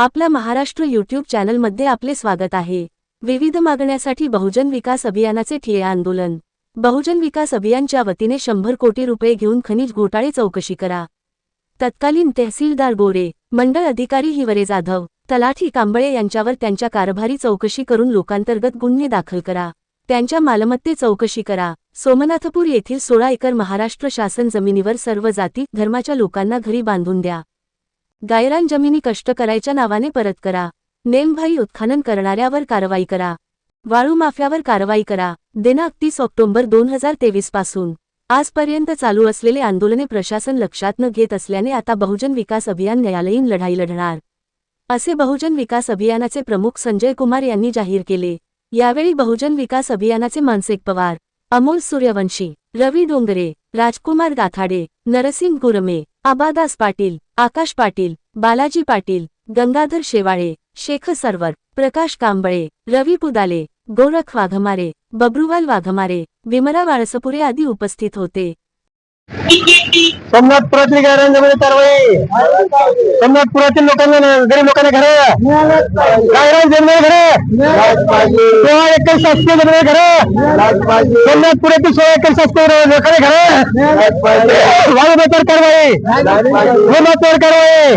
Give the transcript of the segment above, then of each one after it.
आपल्या महाराष्ट्र युट्यूब चॅनलमध्ये आपले स्वागत आहे. विविध मागण्यासाठी बहुजन विकास अभियानाचे ठिय्या आंदोलन. बहुजन विकास अभियानच्या वतीने शंभर कोटी रुपये घेऊन खनिज घोटाळे चौकशी करा. तत्कालीन तहसीलदार गोरे मंडळ अधिकारी हिवरे जाधव तलाठी कांबळे यांच्यावर त्यांच्या कारभारी चौकशी करून लोकांतर्गत गुन्हे दाखल करा. त्यांच्या मालमत्ते चौकशी करा. सोमनाथपूर येथील सोळा एकर महाराष्ट्र शासन जमिनीवर सर्व जाती धर्माच्या लोकांना घरी बांधून द्या. गायरान जमिनी कष्ट करायच्या नावाने परत करा. नेमभाई उत्खनन करणाऱ्यावर कारवाई करा. वाळू माफ्यावर कारवाई करा. दिनांक तीस ऑक्टोबर दोन हजार तेवीसपासून. आजपर्यंत चालू असलेले आंदोलने प्रशासन लक्षात न घेत असल्याने आता बहुजन विकास अभियान न्यायालयीन लढाई लढणार. असे बहुजन विकास अभियानाचे प्रमुख संजय कुमार यांनी जाहीर केले. यावेळी बहुजन विकास अभियानाचे मानसिक पवार अमोल सूर्यवंशी रवी डोंगरे राजकुमार गाथाडे नरसिंग गुरमे आबादास पाटील आकाश पाटील बालाजी पाटील गंगाधर शेवाळे शेख सरवर प्रकाश कांबळे रवी पुदाले गोरख वाघमारे बब्रुवाल वाघमारे विमरा वाळसपुरे आदी उपस्थित होते. सोमनाथपुरातील गायरांच्यामध्ये कारवाई. सोमनाथपुरातील लोकांना गरीब लोकांना घर. गायरान जमिनी घर. सोळा एकर शासकीय जमिनी घर. सोमनाथपुरातील सोळा एकर शासकीय लोकांना घर. वाळूबाजार कारवाई. भूमात्यावर कारवाई.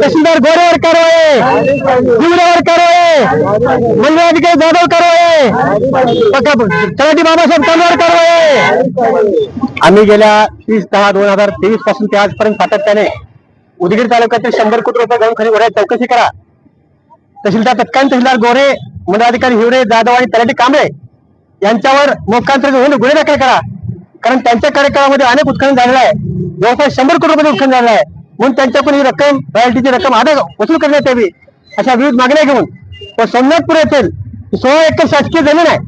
तहसीलदार गोरेवर कारवाई. गुजरावर कारवाई. मंडळाधिकारी जाधव कारवाई. तलाठी बाबासाहेब कामगार कारवाई. आम्ही गेल्या तीस दहा दोन हजार तेवीसपासून ते आजपर्यंत सातत्याने उदगीर तालुक्यातील शंभर कोटी रुपये गळून खरी वड्यात चौकशी करा. तहसीलदार तत्कालीन तहसीलदार गोरे मंडळाधिकारी हिवरे जाधव आणि तलाठी कांबळे यांच्यावर मोकांतरित होऊन गुन्हे दाखल करा. कारण त्यांच्या कार्यकाळामध्ये अनेक उत्खनन झालेलं आहे. जवळपास शंभर कोटी रुपये उत्खनन झालेलं आहे. म्हणून त्यांच्याकडून ही रक्कम रॉयल्टीची रक्कम आधा वसूल करण्यात यावी अशा विविध मागण्या घेऊन. तो सोमनाथपूर येथील सोळा एकर शासकीय जमीन आहे.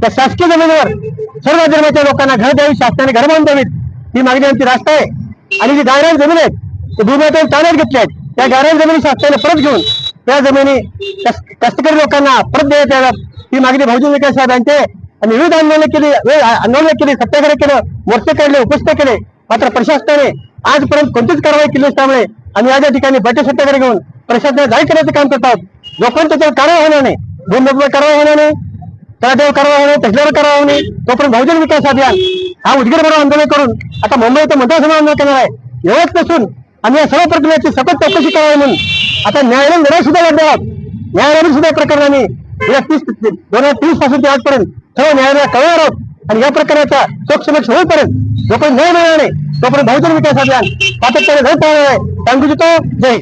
त्या शासकीय जमिनीवर सर्व धर्माच्या लोकांना घर द्यावी शासनाने घर बांधून द्यावीत. ही मागणी आमची रास्त आहे. आणि जी गायरान जमीन आहेत ते भूमातून ताब्यात घेतल्या आहेत. त्या गायरान जमिनी शासनाने परत घेऊन त्या जमिनी कष्टकरी लोकांना परत देण्यात याव्यात. ही मागणी बहुजन विकास साहेबांचे आणि विविध आंदोलन केली आंदोलन केली सत्याग्रह केलं मोर्चे काढले उपस्थित केले. मात्र प्रशासनाने आजपर्यंत कोणतीच कारवाई केली नसल्यामुळे आम्ही आज या ठिकाणी बैठक सत्याग्रह घेऊन प्रशासनाला जाहीर करण्याचं काम करत आहोत. जोपर्यंत त्याच्यावर कारवाई होणार नाही भूमिवर कारवाई होणार नाही तळाट्यावर कारवाई होणे तहसीलवर कारवाई होणे तोपर्यंत बहुजन विकास अभियान हा उदगीर बरोबर आंदोलन करून आता मुंबई इथं मतदारसंघ आंदोलन करणार आहे. एवढंच नसून आम्ही या सर्व प्रक्रियाची सतत चौकशी करावी म्हणून आता न्यायालयीन लढाई सुद्धा लढणार आहोत. न्यायालयीन सुद्धा प्रकरणाने गेल्या तीस दोन हजार तीसपासून ते आजपर्यंत सर्व न्यायालयात कळवणार आहोत. आणि या प्रकरणाचा चोक्षमक्ष होईपर्यंत जोपर्यंत न्याय मिळणार नाही तोपर्यंत बहुजन विकास अभियान सातत्याने धड पाहणार आहे. सांगू इच्छितो जय